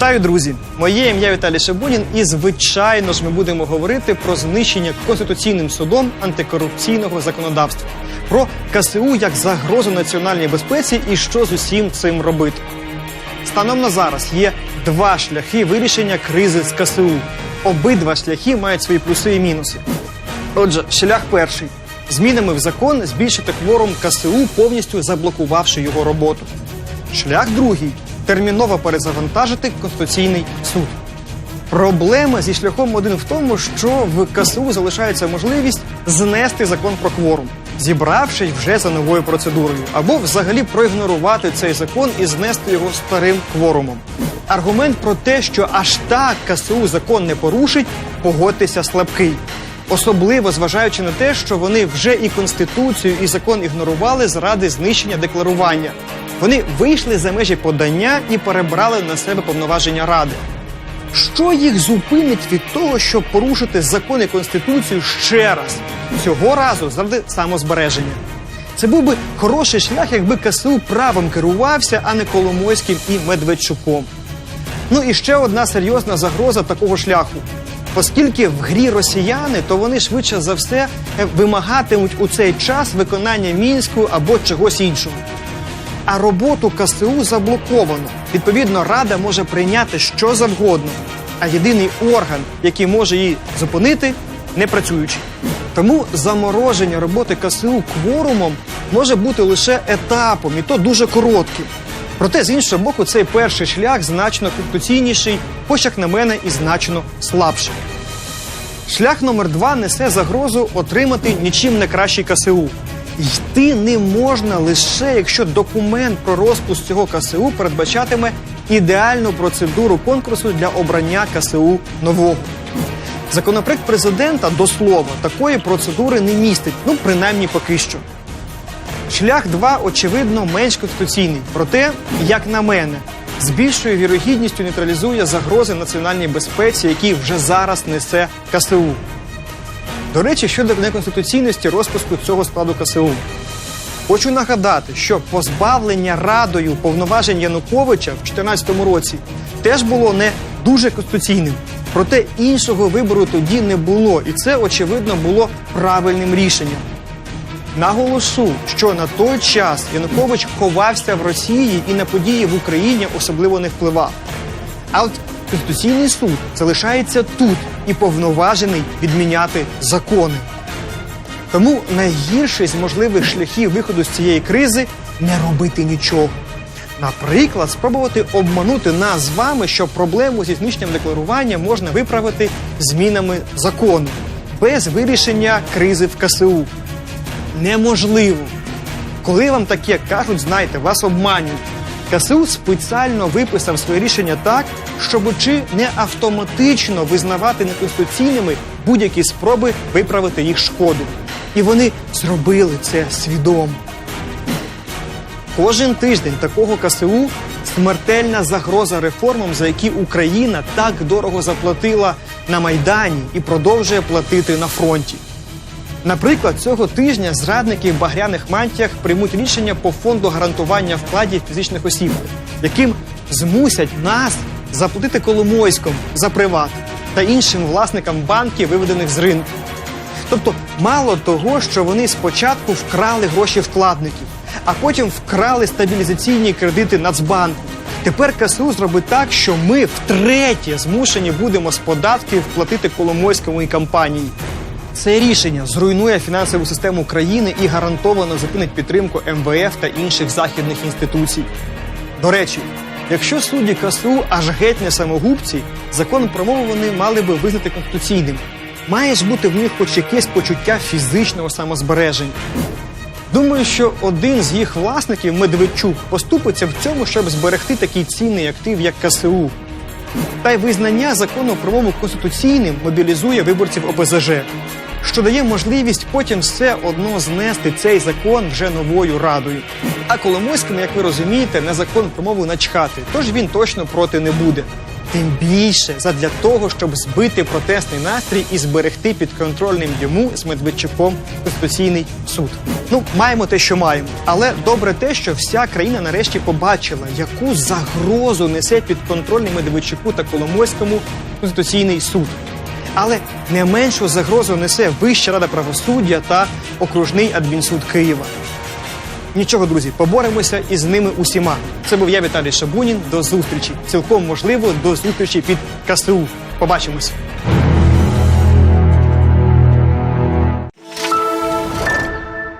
Вітаю, друзі! Моє ім'я Віталій Шабунін, і звичайно ж ми будемо говорити про знищення конституційним судом антикорупційного законодавства, про КСУ як загрозу національній безпеці і що з усім цим робити. Станом на зараз є два шляхи вирішення кризи з КСУ. Обидва шляхи мають свої плюси і мінуси. Отже, шлях перший змінами в закон збільшити кворум КСУ, повністю заблокувавши його роботу. Шлях другий терміново перезавантажити Конституційний суд. Проблема зі шляхом один в тому, що в КСУ залишається можливість знести закон про кворум, зібравшись вже за новою процедурою, або взагалі проігнорувати цей закон і знести його старим кворумом. Аргумент про те, що аж так КСУ закон не порушить, погодьтеся слабкий. Особливо зважаючи на те, що вони вже і конституцію, і закон ігнорували заради знищення декларування. Вони вийшли за межі подання і перебрали на себе повноваження ради. Що їх зупинить від того, щоб порушити закон і конституцію ще раз? Цього разу заради самозбереження. Це був би хороший шлях, якби КСУ правом керувався, а не Коломойським і Медведчуком. Ну і ще одна серйозна загроза такого шляху. Оскільки в грі росіяни, то вони швидше за все вимагатимуть у цей час виконання мінську або чогось іншого. А роботу КСУ заблоковано. Відповідно, рада може прийняти що завгодно, а єдиний орган, який може її зупинити, не працюючий. Тому замороження роботи КСУ кворумом може бути лише етапом, і то дуже коротким. Проте, з іншого боку, цей перший шлях значно конституційніший, хоч як на мене, і значно слабший. Шлях номер два несе загрозу отримати нічим не кращий КСУ. Йти не можна лише якщо документ про розпуск цього КСУ передбачатиме ідеальну процедуру конкурсу для обрання КСУ нового. Законопроект президента до слова такої процедури не містить, ну принаймні поки що. Шлях 2, очевидно, менш конституційний. Проте, як на мене, з більшою вірогідністю нейтралізує загрози національній безпеці, які вже зараз несе КСУ. До речі, щодо неконституційності розпуску цього складу КСУ. Хочу нагадати, що позбавлення радою повноважень Януковича в 2014 році теж було не дуже конституційним. Проте іншого вибору тоді не було, і це, очевидно, було правильним рішенням. Наголошу, що на той час Янукович ховався в Росії і на події в Україні особливо не впливав. А от Конституційний суд залишається тут і повноважений відміняти закони. Тому найгірший з можливих шляхів виходу з цієї кризи не робити нічого. Наприклад, спробувати обманути нас з вами, що проблему зі знищенням декларування можна виправити змінами закону без вирішення кризи в КСУ. Неможливо. Коли вам таке кажуть, знайте, вас обманюють. КСУ спеціально виписав своє рішення так, щоб чи не автоматично визнавати неконституційними будь-які спроби виправити їх шкоду. І вони зробили це свідомо. Кожен тиждень такого КСУ смертельна загроза реформам, за які Україна так дорого заплатила на Майдані і продовжує платити на фронті. Наприклад, цього тижня зрадники в багряних мантіях приймуть рішення по фонду гарантування вкладів фізичних осіб, яким змусять нас заплатити Коломойському за приват та іншим власникам банків, виведених з ринку. Тобто, мало того, що вони спочатку вкрали гроші вкладників, а потім вкрали стабілізаційні кредити Нацбанку. Тепер КСУ зробить так, що ми втретє змушені будемо з податків платити Коломойському і компанії. Це рішення зруйнує фінансову систему країни і гарантовано зупинить підтримку МВФ та інших західних інституцій. До речі, якщо судді КСУ аж геть не самогубці, закон про мову вони мали би визнати конституційним. Має ж бути в них хоч якесь почуття фізичного самозбереження. Думаю, що один з їх власників, Медведчук, поступиться в цьому, щоб зберегти такий цінний актив, як КСУ. Та й визнання закону про мову конституційним мобілізує виборців ОПЗЖ, що дає можливість потім все одно знести цей закон вже новою радою. А Коломойському, як ви розумієте, на закон про мову начхати, тож він точно проти не буде. Тим більше задля того, щоб збити протестний настрій і зберегти підконтрольним йому з Медведчуком Конституційний суд. Ну, маємо те, що маємо. Але добре те, що вся країна нарешті побачила, яку загрозу несе підконтрольний Медведчуку та Коломойському Конституційний суд. Але не меншу загрозу несе Вища рада правосуддя та окружний адмінсуд Києва. Нічого, друзі, поборемося із ними усіма. Це був я, Віталій Шабунін. До зустрічі. Цілком можливо, до зустрічі під КСУ. Побачимось.